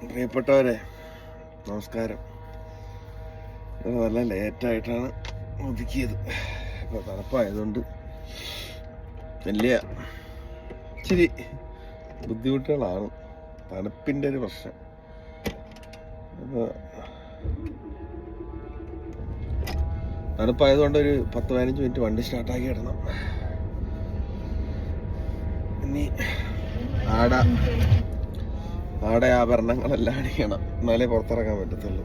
പ്രിയപ്പെട്ടവരെ നമസ്കാരം. നല്ല ലേറ്റായിട്ടാണ് ഒതുക്കിയത്. ഇപ്പോൾ തണുപ്പായതുകൊണ്ട് വലിയ ഇച്ചിരി ബുദ്ധിമുട്ടുകളാണ്. തണുപ്പിന്റെ ഒരു പ്രശ്നം. തണുപ്പായതുകൊണ്ട് ഒരു പത്ത് പതിനഞ്ച് മിനിറ്റ് വണ്ടി സ്റ്റാർട്ടാക്കി ഇടണം. ഇനി ആട ആടെ ആഭരണങ്ങളെല്ലാം അടിക്കണം. എന്നാലേ പുറത്തിറങ്ങാൻ പറ്റത്തുള്ളൂ.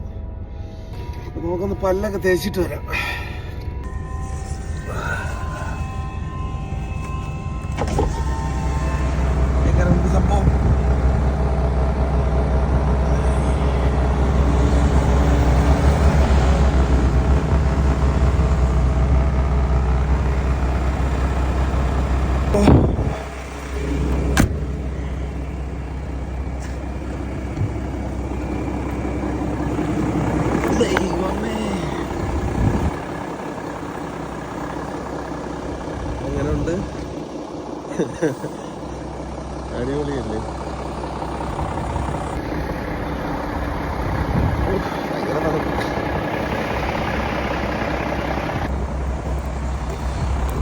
നമുക്കൊന്ന് പല്ലൊക്കെ തേച്ചിട്ട് വരാം. എങ്ങനെയുണ്ട് സംഭവം? അടിപൊളിയല്ലേ.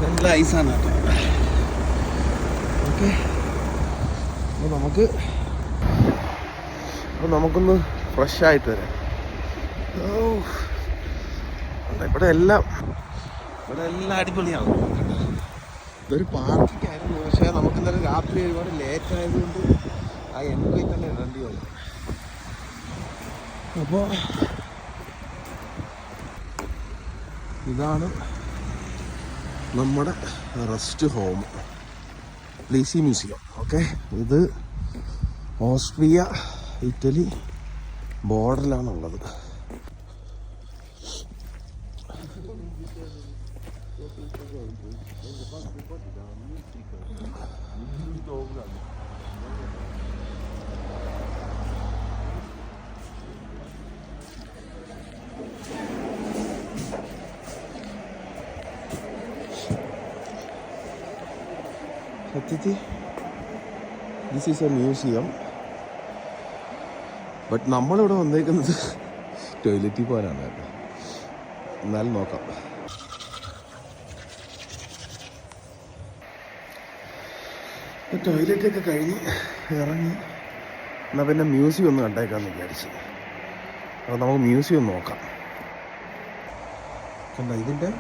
നല്ല ഐസാണ് കേട്ടോ ഓക്കെ അപ്പോൾ നമുക്ക് അപ്പോൾ നമുക്കൊന്ന് ഫ്രഷ് ആയിട്ട് വരാം ഓ. ഇവിടെ എല്ലാം ഇവിടെ എല്ലാം അടിപൊളിയാണ് ഇതൊരു പാർക്കിംഗ് ആയിരുന്നു പക്ഷേ നമുക്ക് ഇന്നലെ രാത്രി ഒരുപാട് ലേറ്റ് ആയതുകൊണ്ട് ആ എൻട്രി തന്നെ ഇടേണ്ടി വന്നു. അപ്പോൾ ഇതാണ് നമ്മുടെ റെസ്റ്റ് ഹോം പ്ലീസി മ്യൂസിയം ഓക്കെ ഇത് ഓസ്ട്രിയ ഇറ്റലി ബോർഡറിലാണുള്ളത് സത്യത്തിൽ this is a museum but നമ്മളിവിടെ വന്നേക്കുന്നത് ടോയ്ലറ്റിൽ പോകാനാണ് എന്നാലും നോക്കാം. ടോയ്ലറ്റ് ഒക്കെ കഴിഞ്ഞ് ഇറങ്ങി. എന്നാൽ പിന്നെ മ്യൂസിയം ഒന്ന് കണ്ടേക്കാന്ന് വിചാരിച്ചു. അപ്പോൾ നമുക്ക് മ്യൂസിയം നോക്കാം. കണ്ട ഇതിന്റെ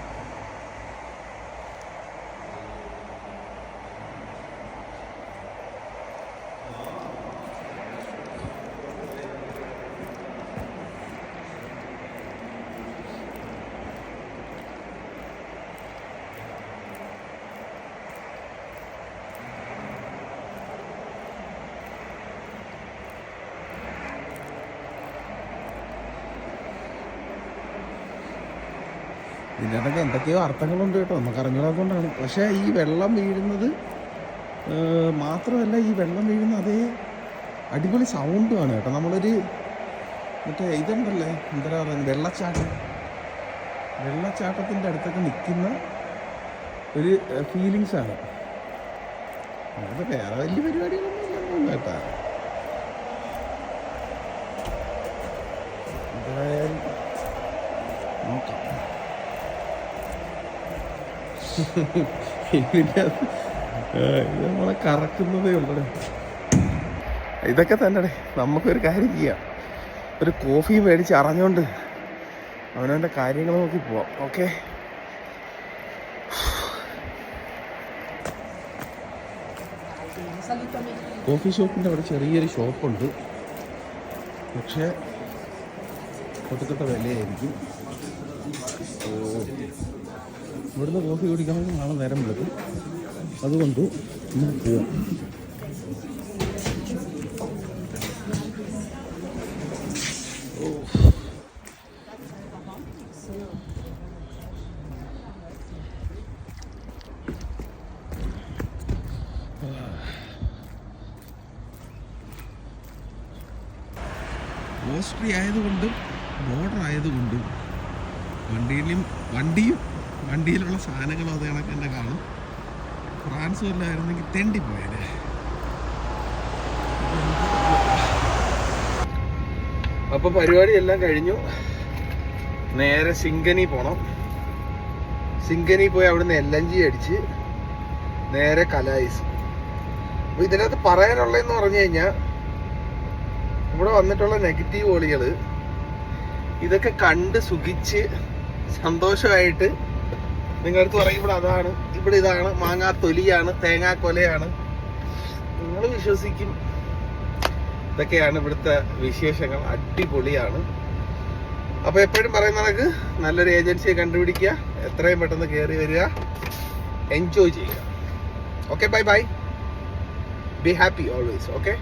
ഇതിനകത്തൊക്കെ എന്തൊക്കെയോ അർത്ഥങ്ങളുണ്ട് കേട്ടോ. നമുക്ക് പക്ഷേ ഈ വെള്ളം വീഴുന്നത് മാത്രമല്ല ഈ വെള്ളം വീഴുന്ന അതേ അടിപൊളി സൗണ്ടുമാണ് കേട്ടോ. നമ്മളൊരു മറ്റേ ഇതുണ്ടല്ലേ എന്താ പറയുക വെള്ളച്ചാട്ടം. വെള്ളച്ചാട്ടത്തിന്റെ അടുത്തൊക്കെ നിൽക്കുന്ന ഒരു ഫീലിങ്സാണ് അത് വേറെ വലിയ പരിപാടികളൊന്നും ഇല്ലെന്നു കേട്ടാ എന്തായാലും നോക്കാം നമ്മളെ കറക്കുന്നതേ ഉള്ളു ഇതൊക്കെ തന്നെ നമുക്കൊരു കാര്യം ചെയ്യാം. ഒരു കോഫി മേടിച്ച് അറിഞ്ഞോണ്ട് അവനവന്റെ കാര്യങ്ങൾ നോക്കി പോവാം ഓക്കെ? കോഫി ഷോപ്പിന്റെ അവിടെ ചെറിയൊരു ഷോപ്പുണ്ട്. പക്ഷേ ഒട്ടുക്കട്ട വിലയായിരിക്കും. ഓ. ഇവിടുന്ന് കോഫി കുടിക്കണമെങ്കിൽ നാളെ നേരം വിളിക്കും അതുകൊണ്ട് പോവാം ഓസ്ട്രി ആയതുകൊണ്ടും ബോർഡർ ആയതുകൊണ്ടും വണ്ടിയിലും വണ്ടിയും വണ്ടിയിലുള്ള സാധനങ്ങളും അത് കണക്ക് തന്നെ കാണും. ഫ്രാൻസ് വല്ലായിരുന്നെങ്കിൽ തെണ്ടി അപ്പോൾ അപ്പൊ പരിപാടി എല്ലാം കഴിഞ്ഞു. നേരെ സിംഗനി പോണം. സിംഗനി പോയി അവിടുന്ന് എൽ എൻ ജി അടിച്ച് നേരെ കലായിസ്. അപ്പൊ ഇതിനകത്ത് പറയാനുള്ളതെന്ന് പറഞ്ഞു കഴിഞ്ഞാൽ ഇവിടെ വന്നിട്ടുള്ള നെഗറ്റീവ് ഓളികൾ ഇതൊക്കെ കണ്ട് സുഖിച്ച് സന്തോഷമായിട്ട് നിങ്ങളടുത്ത് പറയും ഇവിടെ അതാണ് ഇവിടെ ഇതാണ് മാങ്ങാ തൊലിയാണ് തേങ്ങാ കൊലയാണ്. നിങ്ങൾ വിശ്വസിക്കും. ഇതൊക്കെയാണ് ഇവിടുത്തെ വിശേഷങ്ങൾ. അടിപൊളിയാണ്. അപ്പൊ എപ്പോഴും പറയുന്ന കണക്ക് നല്ലൊരു ഏജൻസിയെ കണ്ടുപിടിക്കുക എത്രയും പെട്ടെന്ന് കയറി വരിക എൻജോയ് ചെയ്യുക. Okay bye bye be happy always okay